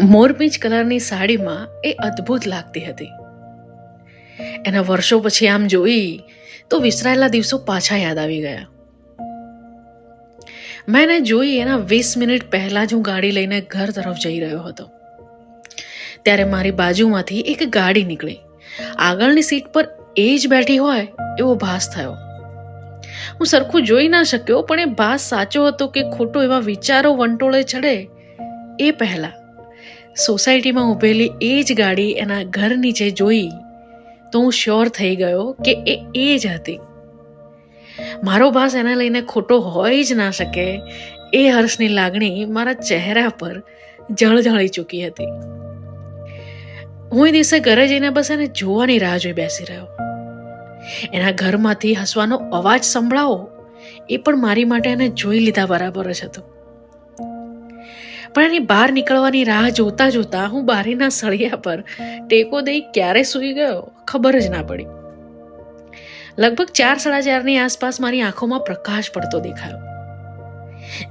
મોરપીંચ કલરની સાડીમાં એ અદ્ભુત લાગતી હતી. એના વર્ષો પછી આમ જોઈ તો વિસરાયેલા દિવસો પાછા યાદ આવી ગયા. મેં એને જોઈ એના વીસ મિનિટ પહેલા જ હું ગાડી લઈને ઘર તરફ જઈ રહ્યો હતો. ત્યારે મારી બાજુમાંથી એક ગાડી નીકળી. આગળની સીટ પર એ જ બેઠી હોય એવો ભાસ થયો. હું સરખું જોઈ ના શક્યો, પણ એ ભાસ સાચો હતો કે ખોટો એવા વિચારો વંટોળે ચડે એ પહેલા. સોસાયટીમાં ઊભેલી એ જ ગાડી એના ઘર નીચે જોઈ તો હું શ્યોર થઈ ગયો કે એ એ જ હતી. મારો ભાસ એને લઈને ખોટો હોય જ ના શકે એ હર્ષની લાગણી મારા ચહેરા પર જળઝળી ચૂકી હતી. હું એ દિવસે ઘરે જઈને બસ એને જોવાની રાહ જોઈ બેસી રહ્યો. એના ઘરમાંથી હસવાનો અવાજ સંભળાવો એ પણ મારી માટે એને જોઈ લીધા બરાબર જ હતું. પણ એની બહાર નીકળવાની રાહ જોતા જોતા હું બારીના સળિયા પર ટેકો દઈ ક્યારે સૂઈ ગયો ખબર જ ના પડી. લગભગ ચાર સાડા ચારની આસપાસ મારી આંખોમાં પ્રકાશ પડતો દેખાયો.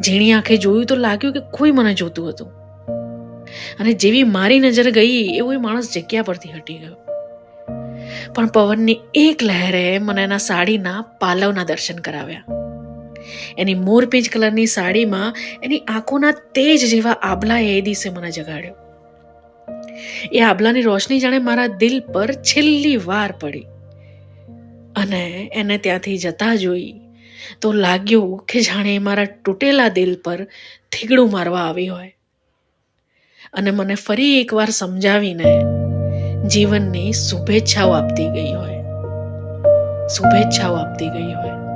ઝીણી આંખે જોયું તો લાગ્યું કે કોઈ મને જોતું હતું. અને જેવી મારી નજર ગઈ એવો એ માણસ જગ્યા પરથી હટી ગયો. પણ પવનની એક લહેરે મને એના સાડીના પાલવના દર્શન કરાવ્યા. એની મોરપીંચ કલરની સાડીમાં એની આંખોના તેજ જેવા આબલા એ દિવસે મને જગાડ્યો. એ આબલાની રોશની જાણે મારા દિલ પર છેલ્લી વાર પડી. અને એને ત્યાંથી જતા જોઈ તો લાગ્યું કે જાણે મારા તૂટેલા દિલ પર થીગડું મારવા આવી હોય. અને મને ફરી એકવાર સમજાવીને જીવનની શુભેચ્છાઓ આપતી ગઈ હોય. શુભેચ્છાઓ આપતી ગઈ હોય.